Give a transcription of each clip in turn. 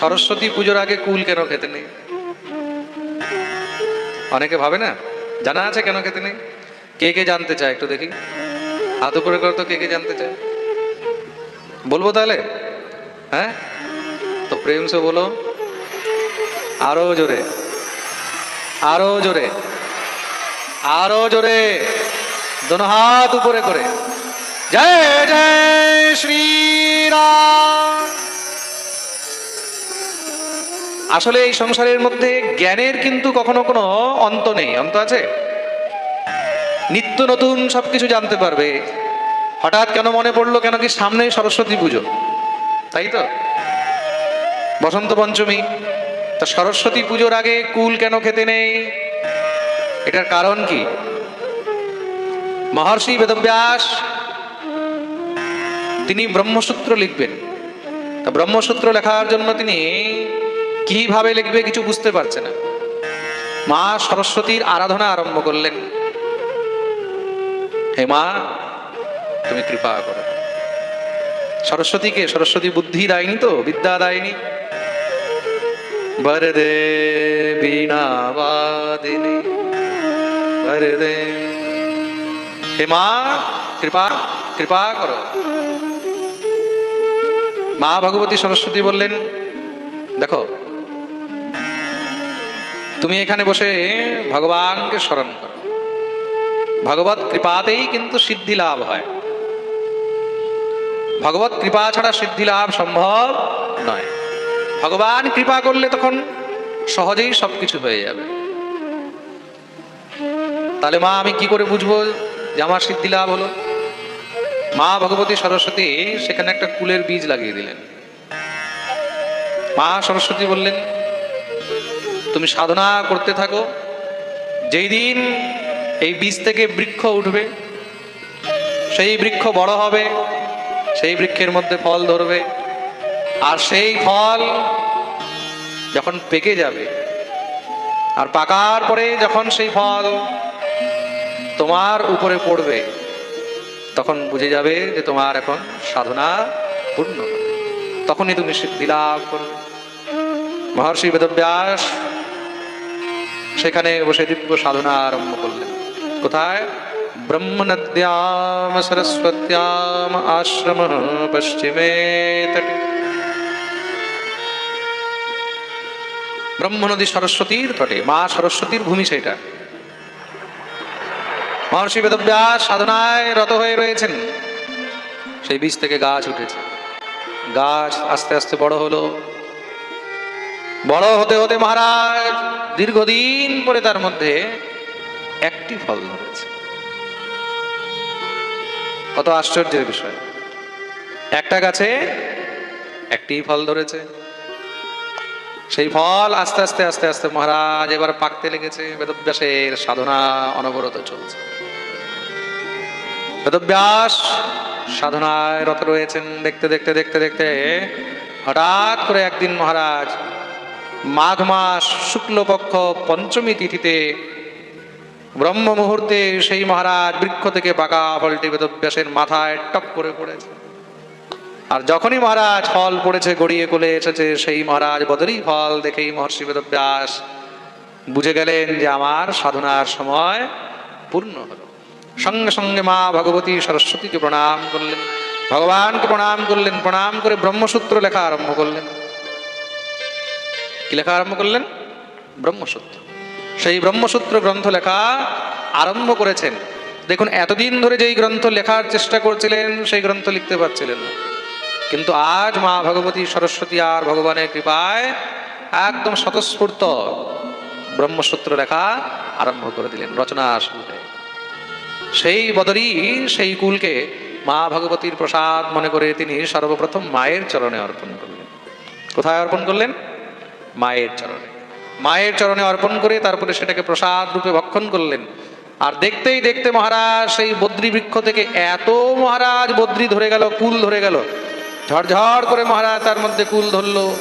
সরস্বতী পুজোর আগে কুল কেন খেতে নেই? অনেকে ভাবে না? জানা আছে কেন খেতে নেই? কে কে জানতে চায় একটু দেখি। হাত উপরে করে তো কে কে জানতে চায়? বলব তাহলে? হ্যাঁ? তো প্রেম সে বলো, আরও জোরে আরও জোরে আরও জোরে, দোনো হাত উপরে করে। জয় জয়, শ্রীরাম। আসলে এই সংসারের মধ্যে জ্ঞানের কিন্তু কখনো কোনো অন্ত নেই, অন্ত আছে? নিত্য নতুন সবকিছু জানতে পারবে। হঠাৎ কেন মনে পড়ল কেন কি সামনে সরস্বতী পুজো? তাই তো? বসন্ত পঞ্চমী, তা সরস্বতী পুজোর আগে কুল কেন খেতে নেই? এটার কারণ কি? মহর্ষি বেদব্যাস তিনি ব্রহ্মসূত্র লিখবেন। তা ব্রহ্মসূত্র লেখার জন্য তিনি কীভাবে লিখবে কিছু বুঝতে পারছে না। মা সরস্বতীর আরাধনা আরম্ভ করলেন। হে মা, তুমি কৃপা করো। সরস্বতীকে, সরস্বতী বুদ্ধি দায়নি তো, বিদ্যা দায়নি। বরদে বীণা বাদিনী বরদে। হে মা, কৃপা কৃপা করো। মা ভগবতী সরস্বতী বললেন, দেখো তুমি এখানে বসে ভগবানকে স্মরণ করো। ভগবত কৃপাতেই কিন্তু সিদ্ধি লাভ হয়। ভগবত কৃপা ছাড়া সিদ্ধি লাভ সম্ভব নয়। ভগবান কৃপা করলে তখন সহজেই সবকিছু হয়ে যাবে। তাহলে মা, আমি কি করে বুঝব যে আমার সিদ্ধি লাভ হলো? মা ভগবতী সরস্বতী সেখানে একটা কুলের বীজ লাগিয়ে দিলেন। মা সরস্বতী বললেন তুমি সাধনা করতে থাকো। যেই দিন এই বীজ থেকে বৃক্ষ উঠবে, সেই বৃক্ষ বড় হবে, সেই বৃক্ষের মধ্যে ফল ধরবে। আর সেই ফল যখন পেকে যাবে, আর পাকার পরে যখন সেই ফল তোমার উপরে পড়বে, তখন বুঝে যাবে যে তোমার এখন সাধনা পূর্ণ তখনই তুমি সিদ্ধি লাভ করবে। মহর্ষি বেদব্যাস সেখানে বসে দিব্য সাধনা আরম্ভ করলেন। কোথায়? ব্রহ্মনদ্যাম সরস্বত্যাম আশ্রম পশ্চিমে ব্রহ্মনদী সরস্বতীর তটে। মা সরস্বতীর ভূমি সেটা মহর্ষি বেদব্যাস সাধনায় রত হয়ে রয়েছেন। সেই বীজ থেকে গাছ উঠেছে। গাছ আস্তে আস্তে বড় হলো। বড় হতে হতে মহারাজ, দীর্ঘদিন পরে তার মধ্যে একটি ফল ধরেছে। কত আশ্চর্যের বিষয়। একটা গাছে একটি ফল ধরেছে। সেই ফল আস্তে আস্তে আস্তে আস্তে মহারাজ এবার পাকতে লেগেছে। বেদব্যাসের সাধনা অনবরত চলছে। বেদব্যাস সাধনায় রত রয়েছেন। দেখতে দেখতে দেখতে দেখতে হঠাৎ করে একদিন মহারাজ মাঘ মাস শুক্লপক্ষ পঞ্চমী তিথিতে ব্রহ্ম মুহূর্তে সেই মহারাজ বৃক্ষ থেকে পাকা ফলটি বেদব্যাসের মাথায় টপ করে পড়েছে। আর যখনই মহারাজ ফল পড়েছে, গড়িয়ে কোলে এসেছে, সেই মহারাজ বদরি ফল দেখেই মহর্ষি বেদব্যাস বুঝে গেলেন যে আমার সাধনার সময় পূর্ণ হলো। সঙ্গে সঙ্গে মা ভগবতী সরস্বতীকে প্রণাম করলেন, ভগবানকে প্রণাম করলেন, প্রণাম করে ব্রহ্মসূত্র লেখা আরম্ভ করলেন। কি লেখা আরম্ভ করলেন? ব্রহ্মসূত্র। সেই ব্রহ্মসূত্র গ্রন্থ লেখা আরম্ভ করেছেন। দেখুন, এতদিন ধরে যেই গ্রন্থ লেখার চেষ্টা করছিলেন, সেই গ্রন্থ লিখতে পারছিলেন কিন্তু আজ মা ভগবতী সরস্বতী আর ভগবানের কৃপায় একদম স্বতঃস্ফূর্ত ব্রহ্মসূত্র লেখা আরম্ভ করে দিলেন, রচনা হয়ে সেই বদরই সেই কুলকে মা ভগবতীর প্রসাদ মনে করে তিনি সর্বপ্রথম মায়ের চরণে অর্পণ করলেন। কোথায় অর্পণ করলেন? মায়ের চরণে। মায়ের চরণে অর্পণ করে তারপরে সেটাকে প্রসাদ রূপে ভক্ষণ করলেন। আর দেখতেই দেখতে মহারাজ, সেই বদ্রি বৃক্ষ থেকে এত মহারাজ বদ্রি ধরে গেল, কুল ধরে গেল। ঝড়ঝড় করে মহারাজ তার মধ্যে কুল ধরলো।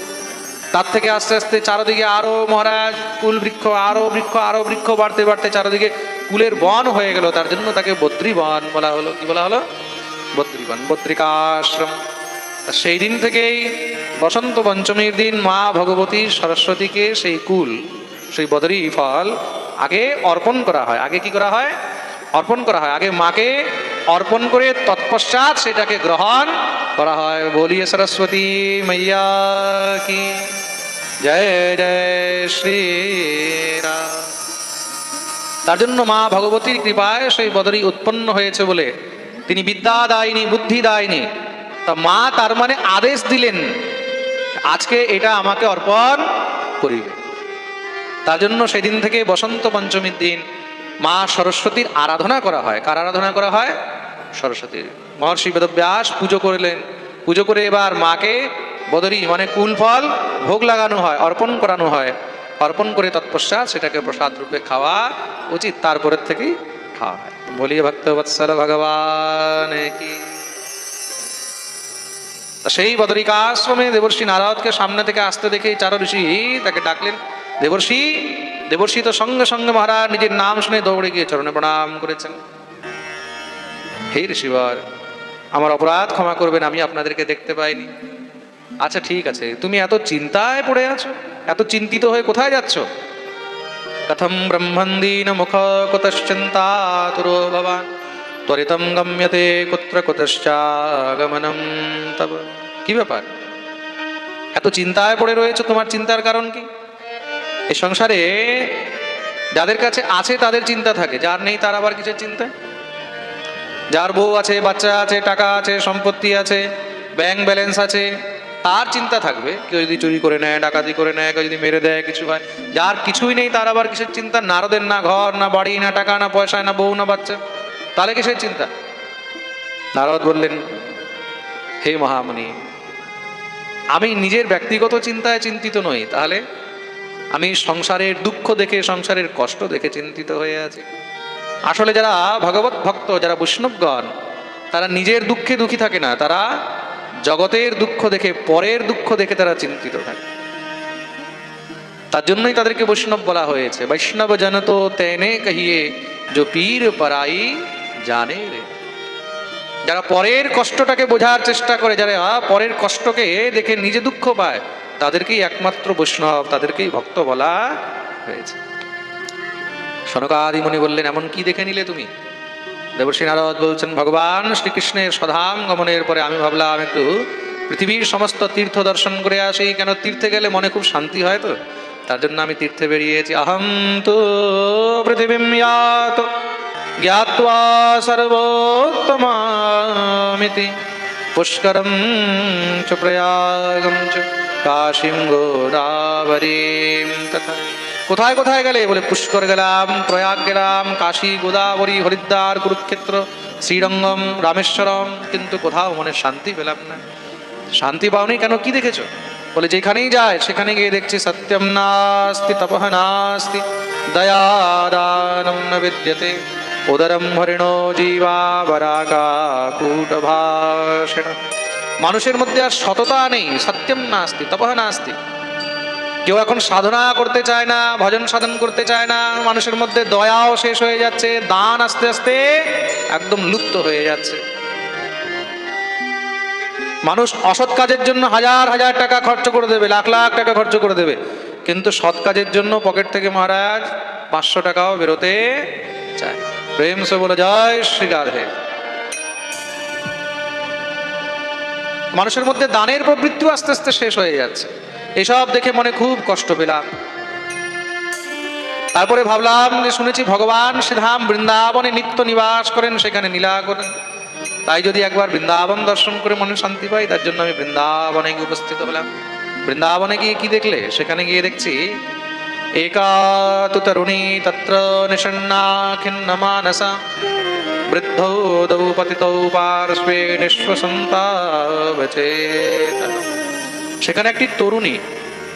তার থেকে আস্তে আস্তে চারদিকে আরও মহারাজ, কুল বৃক্ষ, আরও বৃক্ষ আরও বৃক্ষ বাড়তে বাড়তে চারদিকে কুলের বন হয়ে গেল। তার জন্য তাকে বদ্রী বন বলা হলো। কি বলা হলো? বদ্রী বন বদ্রিকাশ্রম। সেই দিন থেকেই বসন্ত পঞ্চমীর দিন মা ভগবতী সরস্বতীকে সেই কুল, সেই বদরি ফল আগে অর্পণ করা হয়। আগে কি করা হয়? অর্পণ করা হয়। আগে মাকে অর্পণ করে তৎপশ্চাৎ সেটাকে গ্রহণ করা হয়। বলিয়ে সরস্বতী মাইয়া কি? জয় জয় শ্রী তার জন্য মা ভগবতীর কৃপায় সেই বদরি উৎপন্ন হয়েছে বলে তিনি বিদ্যা দায়নি বুদ্ধি দায়নি তা মা তার মানে আদেশ দিলেন, আজকে এটা আমাকে অর্পণ করিবে। তার জন্য সেদিন থেকে বসন্ত পঞ্চমীর দিন মা সরস্বতীর আরাধনা করা হয়। কার আরাধনা করা হয়? সরস্বতীর। মহর্ষি বেদব্যাস পুজো করলেন। পুজো করে এবার মাকে বদরি মানে কুল, ফল ভোগ লাগানো হয়, অর্পণ করানো হয়। অর্পণ করে তৎপশ্চাৎ সেটাকে প্রসাদ রূপে খাওয়া উচিত, তারপরের থেকেই খাওয়া হয়। বলিয়ে ভক্ত ভগবান কি সেই বদরিকাশ্রমে দেবর্ষী নারদকে সামনে থেকে আসতে দেখে চার ঋষি তাকে ডাকলেন, দেবর্ষি দেবর্ষি তো সঙ্গে সঙ্গে মহারাজ নিজের নাম শুনে দৌড়ে গিয়ে চরণে প্রণাম করেছেন। হে ঋষিবর, আমার অপরাধ ক্ষমা করবেন, আমি আপনাদেরকে দেখতে পাইনি। আচ্ছা ঠিক আছে, তুমি এত চিন্তায় পড়ে আছো, এত চিন্তিত হয়ে কোথায় যাচ্ছ? কথম ব্রহ্মন্দীন মুখ কুতশ্চিন্তাতুরো ভবান। ত্বরিতম গম্যতে কুত্র কুতশ্চাগমনম তব। কি ব্যাপার? এত চিন্তায় পড়ে রয়েছে তোমার চিন্তার কারণ কি? এই সংসারে যাদের কাছে আছে তাদের চিন্তা থাকে, যার নেই তার আবার কিসের চিন্তা? যার বউ আছে, বাচ্চা আছে, টাকা আছে, সম্পত্তি আছে, ব্যাংক ব্যালেন্স আছে, তার চিন্তা থাকবে। কেউ যদি চুরি করে নেয়, ডাকাতি করে নেয়, কেউ যদি মেরে দেয়, কিছু হয়, যার কিছুই নেই তার আবার কিসের চিন্তা? নারদের না ঘর, না বাড়ি, না টাকা, না পয়সা, না বউ, না বাচ্চা। তাহলে কিসের চিন্তা। নারদ বললেন, হে মহামুনি আমি নিজের ব্যক্তিগত চিন্তায় চিন্তিত নই। তাহলে আমি সংসারের দুঃখ দেখে, সংসারের কষ্ট দেখে চিন্তিত হয়ে আছি। আসলে যারা ভগবত ভক্ত, যারা বৈষ্ণবগণ, তারা নিজের দুঃখে দুঃখী থাকে না। তারা জগতের দুঃখ দেখে, পরের দুঃখ দেখে তারা চিন্তিত থাকে। তার জন্যই তাদেরকে বৈষ্ণব বলা হয়েছে। বৈষ্ণব জনতো তেনে কহিয়ে, যে পীর পরাই জানে। রে যারা পরের কষ্টটাকে বোঝার চেষ্টা করে, যারা পরের কষ্টকে দেখে নিজে দুঃখ পায়, তাদেরকেই একমাত্র বৈষ্ণব, তাদেরকেই ভক্ত বলা হয়েছে। সনকাদিমণি বললেন, এমন কি দেখে নিলে তুমি? দেবশ্রী নারদ বলছেন, ভগবান শ্রীকৃষ্ণের সধাম গমনের পরে আমি ভাবলাম, একটু পৃথিবীর সমস্ত তীর্থ দর্শন করে আসি। কেন তীর্থে গেলে মনে খুব শান্তি হয় তো? তার জন্য আমি তীর্থে বেরিয়েছি। আহম তো ইয়াত জ্ঞাত্বা সর্বোত্তমামিতি পুষ্করম চ প্রয়াগম চ কাশীম গোদাবরীম তথা কোথায় কোথায় গেলে? বলে পুষ্কর গেলাম, প্রয়াগ গেলাম, কাশী, গোদাবরী, হরিদ্বার, কুরুক্ষেত্র, শ্রীরঙ্গম, রামেশ্বরম, কিন্তু কোথাও মনে শান্তি পেলাম না। শান্তি পাওনি কেন? কি দেখেছ? বলে যেখানেই যায়, সেখানে গিয়ে দেখছি সত্যম নাস্তি তপহ নাস্তি, দয়াদানম বিদ্যতে। উদরম হরিণো জীবা বরাকা কূট ভাষণ মানুষের মধ্যে আর সততা নেই, সত্যম নাস্তি তপহ নাস্তি। কেউ এখন সাধনা করতে চায় না, ভজন সাধন করতে চায় না, মানুষের মধ্যে দয়াও শেষ হয়ে যাচ্ছে, দান আস্তে আস্তে একদম লুপ্ত হয়ে যাচ্ছে। মানুষ অসৎ কাজের জন্য হাজার হাজার টাকা খরচ করে দেবে, লাখ লাখ টাকা খরচ করে দেবে। কিন্তু সৎ কাজের জন্য পকেট থেকে মহারাজ পাঁচশো টাকাও বেরোতে চায় প্রেম সে বলে জয় শ্রী রাধে। মানুষের মধ্যে দানের প্রবৃত্তিও আস্তে আস্তে শেষ হয়ে যাচ্ছে। এসব দেখে মনে খুব কষ্ট পেলাম। তারপরে ভাবলাম যে শুনেছি ভগবান শ্রীধাম বৃন্দাবনে নিত্য নিবাস করেন, সেখানে নীলা করেন। তাই যদি একবার বৃন্দাবন দর্শন করে মনে শান্তি পাই, তার জন্য আমি বৃন্দাবনে গিয়ে উপস্থিত হলাম। বৃন্দাবনে গিয়ে কি দেখলে? সেখানে গিয়ে দেখছি তরুণী তত্র নিষণ্ণা খিন্ন মানসা বৃদ্ধৌ দৌ পতিতৌ পার্শ্বে নিঃশ্বসন্তাবচেত সেখানে একটি তরুণী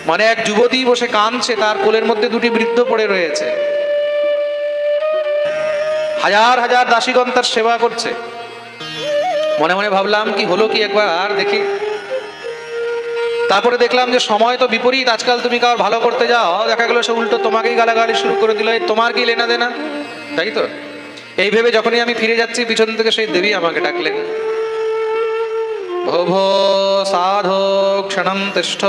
মানে এক যুবতী বসে কাঁদছে, তার কোলের মধ্যে দুটি বৃদ্ধ পড়ে রয়েছে। হাজার হাজার দাসীগণ তার সেবা করছে। মনে মনে ভাবলাম, কি হলো কি একবার, দেখি। তারপরে দেখলাম যে সময় তো বিপরীত, আজকাল তুমি কারোর ভালো করতে যাও? দেখা গেলো সে উল্টো তোমাকেই গালাগালি শুরু করে দিল। তোমার কি লেনা দেনা? তাই তো? এই ভেবে যখনই আমি ফিরে যাচ্ছি, পিছন থেকে সেই দেবী আমাকে ডাকলেন। ভো ভো সাধো ক্ষণম তিষ্ঠ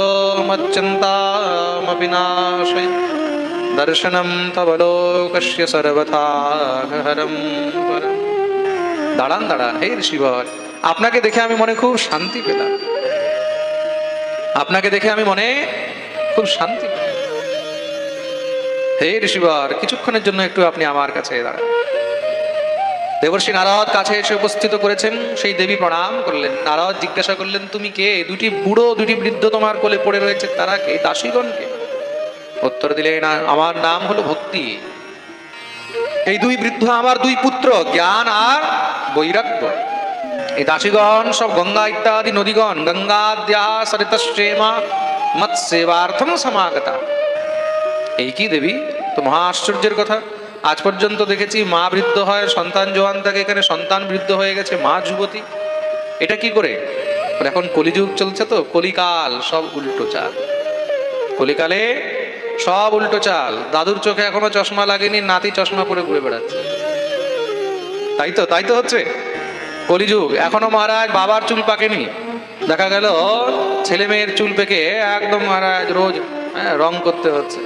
মচ্চিন্তামপি নাশয়। দর্শনম তব লোকস্য সর্বথা হরম দাঁড়ান দাঁড়ান। হে ঋষিবর আপনাকে দেখে আমি মনে খুব শান্তি পেলাম। আপনাকে দেখে আমি মনে খুব শান্তি হে ঋষিবর, কিছুক্ষণের জন্য একটু আপনি আমার কাছে দাঁড়ান। দেবর্ষি নারদ কাছে এসে উপস্থিত করেছেন, সেই দেবী প্রণাম করলেন। নারদ জিজ্ঞাসা করলেন, তুমি কে? দুটি বুড়ো, দুটি বৃদ্ধ তোমার কোলে পড়ে রয়েছে, তারা কে? দাসীগণকে? উত্তর দিলেন, "আ- আমার নাম হলো ভক্তি। এই দুই বৃদ্ধ আমার দুই পুত্র, জ্ঞান আর বৈরাগ্য। এই দাসীগণ, সব গঙ্গা ইত্যাদি নদীগণ গঙ্গাদ্যা সরিতশ্রেমা মৎসেবার্থম সমাগতা। এই কি দেবী? তো মহা আশ্চর্যের কথা। আজ পর্যন্ত দেখেছি মা বৃদ্ধ হয়, সন্তান জোয়ান থাকে, এখানে সন্তান বৃদ্ধ হয়ে গেছে, মা যুবতী। এটা কি করে? এখন কলিযুগ চলছে তো, কলিকাল, সব উল্টো চাল। কলিকালে সব উল্টো চাল। দাদুর চোখে এখনও চশমা লাগেনি, নাতি চশমা পরে ঘুরে বেড়াচ্ছে। তাই তো তাই তো হচ্ছে? কলিযুগ এখনও মহারাজ বাবার চুল পাকেনি। দেখা গেল ছেলে মেয়ের চুল পেকে একদম মহারাজ রোজ হ্যাঁ, রং করতে হচ্ছে।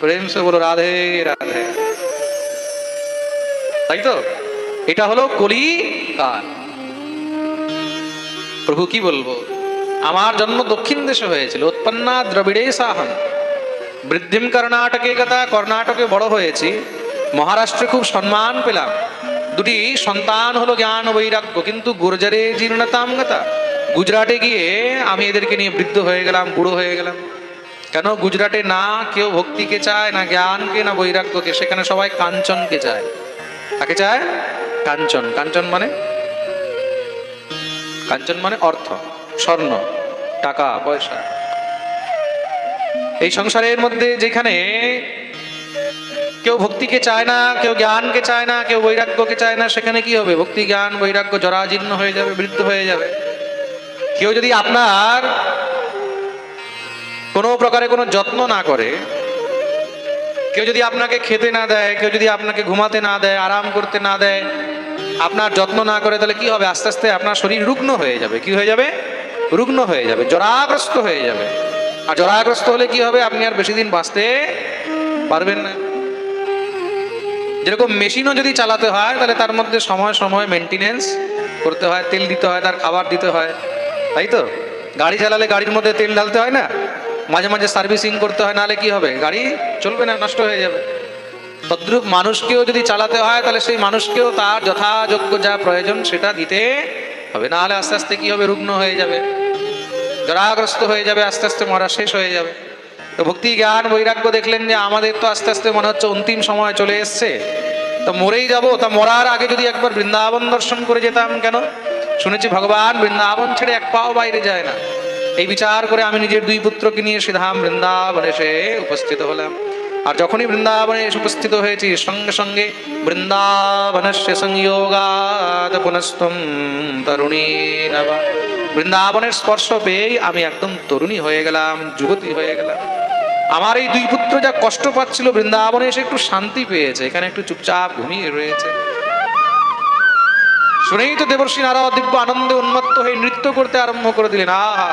প্রেম সে বলো রাধে রাধে। তাই তো? এটা হলো কলি কাল। প্রভু কি বলব? আমার জন্ম দক্ষিণ দেশে হয়েছিল উৎপন্না দ্রবিড়ে সাহম বৃদ্ধিম কর্ণাটকে কথা কর্ণাটকে বড় হয়েছি। মহারাষ্ট্রে খুব সম্মান পেলাম। দুটি সন্তান হলো জ্ঞান বৈরাগ্য, কিন্তু গুর্জারে জীর্ণতাম গতা। গুজরাটে গিয়ে আমি এদেরকে নিয়ে বৃদ্ধ হয়ে গেলাম, বুড়ো হয়ে গেলাম। কেন গুজরাটে না কেউ ভক্তিকে চায়, না জ্ঞানকে, না বৈরাগ্যকে, সেখানে সবাই কাঞ্চনকে চায়। কাকে চায়? কাঞ্চন। কাঞ্চন মানে? কাঞ্চন মানে অর্থ, স্বর্ণ, টাকা, পয়সা। এই সংসারের মধ্যে যেখানে কেউ ভক্তিকে চায় না, কেউ জ্ঞানকে চায় না, কেউ বৈরাগ্যকে চায় না, সেখানে কি হবে? ভক্তি, জ্ঞান, বৈরাগ্য জরাজীর্ণ হয়ে যাবে বৃদ্ধ হয়ে যাবে। কেউ যদি আপনার কোনো প্রকারে কোনো যত্ন না করে, কেউ যদি আপনাকে খেতে না দেয়, কেউ যদি আপনাকে ঘুমাতে না দেয়, আরাম করতে না দেয়, আপনার যত্ন না করে, তাহলে কি হবে? আস্তে আস্তে আপনার শরীর রুগ্ন হয়ে যাবে। কি হয়ে যাবে? রুগ্ন হয়ে যাবে, জরাগ্রস্ত হয়ে যাবে। আর জরাগ্রস্ত হলে কি হবে? আপনি আর বেশি দিন বাঁচতে পারবেন না। যেরকম মেশিনও যদি চালাতে হয়, তাহলে তার মধ্যে সময় সময় মেনটেনেন্স করতে হয়, তেল দিতে হয়, তার খাবার দিতে হয়। তাই তো? গাড়ি চালালে গাড়ির মধ্যে তেল ঢালতে হয় না? মাঝে মাঝে সার্ভিসিং করতে হয়, নাহলে কি হবে? গাড়ি চলবে না, নষ্ট হয়ে যাবে। তদ্রূপ মানুষকেও যদি চালাতে হয়, তাহলে সেই মানুষকেও তার যথাযোগ্য যা প্রয়োজন, সেটা দিতে হবে। নাহলে আস্তে আস্তে কি হবে? রুগ্ন হয়ে যাবে। জরাগ্রস্ত হয়ে যাবে, আস্তে আস্তে মরা শেষ হয়ে যাবে। তো ভক্তি, জ্ঞান, বৈরাগ্য দেখলেন যে আমাদের তো আস্তে আস্তে মনে হচ্ছে অন্তিম সময় চলে এসছে। তো মরেই যাব, তা মরার আগে যদি একবার বৃন্দাবন দর্শন করে যেতাম কেন? শুনেছি ভগবান বৃন্দাবন ছেড়ে এক পাও বাইরে যায় না। এই বিচার করে আমি নিজের দুই পুত্রকে নিয়ে সিধাম বৃন্দাবনে এসে উপস্থিত হলাম। আর যখনই বৃন্দাবনে এসে উপস্থিত হয়েছি, সঙ্গে সঙ্গে বৃন্দাবনস্য তরুণী বৃন্দাবনের স্পর্শ পেয়েই আমি একদম তরুণী হয়ে গেলাম, যুবতী হয়ে গেলাম। আমার এই দুই পুত্র যা কষ্ট পাচ্ছিল, বৃন্দাবনে এসে একটু শান্তি পেয়েছে। এখানে একটু চুপচাপ ঘুমিয়ে রয়েছে। শুনেই তো দেবর্ষী নারা দিব্য আনন্দে উন্মত্ত হয়ে নৃত্য করতে আরম্ভ করে দিলেন। আহা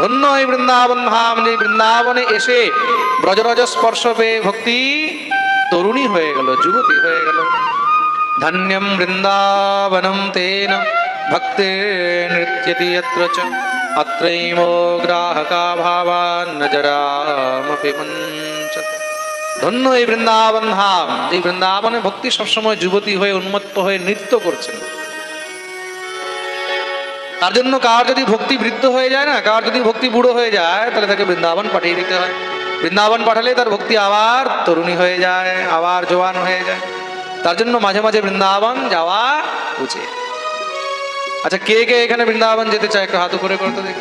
ধন্য এই বৃন্দাবন ধাম যে বৃন্দাবনে এসে ব্রজরজ স্পর্শ পেয়ে ভক্তি তরুণী হয়ে গেল, যুবতী হয়ে গেল। ধন্যম বৃন্দাবনম তেন ভক্তে নৃত্যতি अत्रैमो গ্রাহকা ভাবান নজরামপি মুঞ্চত ধন্য এই বৃন্দাবন ধাম এই বৃন্দাবনে ভক্তি সবসময় যুবতী হয়ে উন্মত্ত হয়ে নৃত্য করছেন তার জন্য কার যদি ভক্তি বৃদ্ধ হয়ে যায় না কার যদি ভক্তি বুড়ো হয়ে যায় তাহলে তাকে বৃন্দাবন পাঠিয়ে দিতে হয় বৃন্দাবন পাঠালে তার ভক্তি আবার তরুণী হয়ে যায় আবার জোয়ান হয়ে যায় তার জন্য মাঝে মাঝে বৃন্দাবন যাওয়া উচিত আচ্ছা কে কে এখানে বৃন্দাবন যেতে চায়? একটু হাত উপরে করতে দেখি।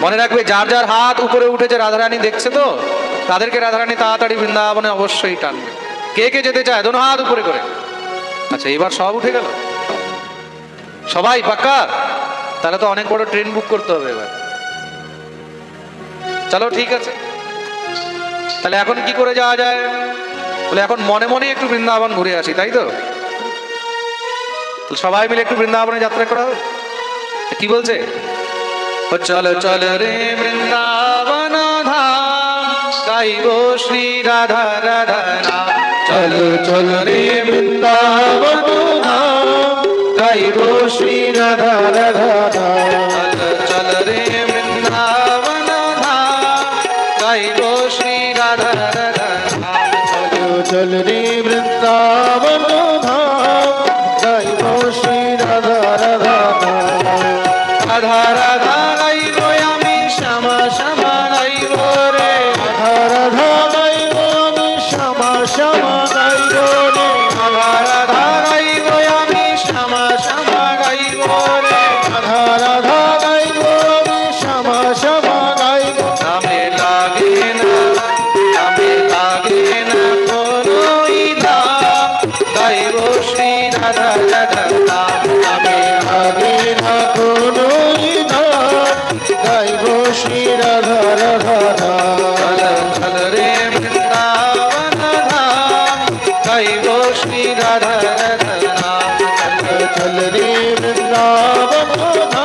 মনে রাখবে, যার যার হাত উপরে উঠেছে, রাধারানী দেখছে তো? তাদেরকে রাধারানী তাড়াতাড়ি বৃন্দাবনে অবশ্যই টানবে। কে কে যেতে চায়? দোনো হাত উপরে করে। আচ্ছা এবার সব উঠে গেল? সবাই পাক্কা? তাহলে তো অনেক বড় ট্রেন বুক করতে হবে এবার। চলো, ঠিক আছে। তাহলে এখন কি করে যাওয়া যায়? বলে এখন মনে মনে একটু বৃন্দাবন ঘুরে আসি, তাই তো? সবাই মিলে একটু বৃন্দাবনে যাত্রা করা কি বলছে? চলো, চল রে বৃন্দাবন শ্রী রাধা রাধা চলো চলো রে বৃন্দাবন শ্রী রাধা রাধা રે વૃંદાવન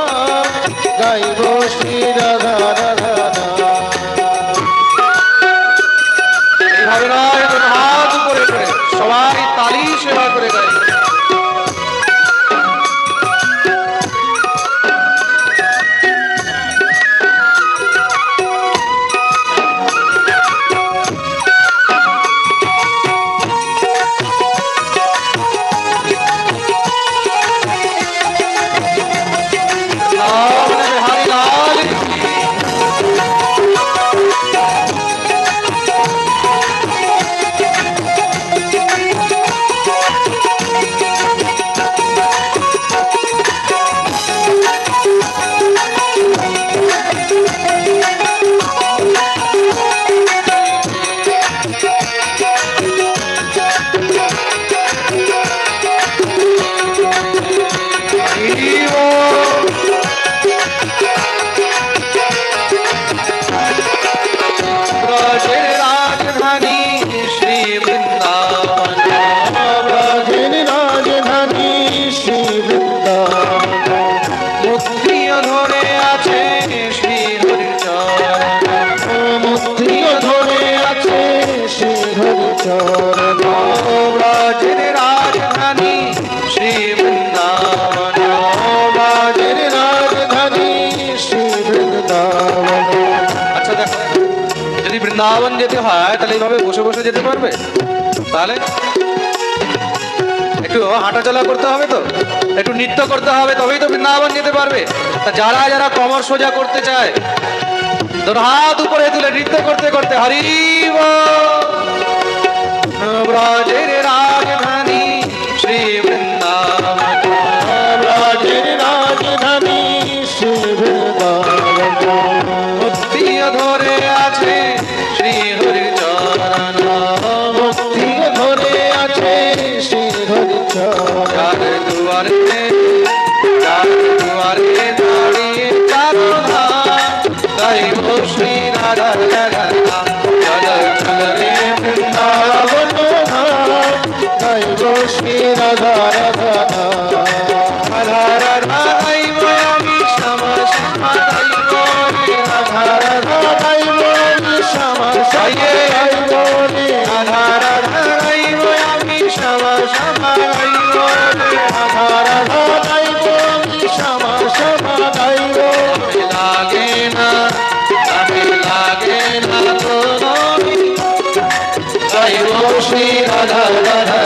বৃন্দাবন যেতে হয়, তাহলে এইভাবে বসে বসে যেতে পারবে? তাহলে একটু হাঁটাচলা করতে হবে তো? একটু নৃত্য করতে হবে, তবেই তো বৃন্দাবন যেতে পারবে। তা যারা যারা কমর সোজা করতে চায় তোর হাত উপরে তুলে নৃত্য করতে করতে হরিব রাজের রাজধানী দুয়ারে বাধাও বাধা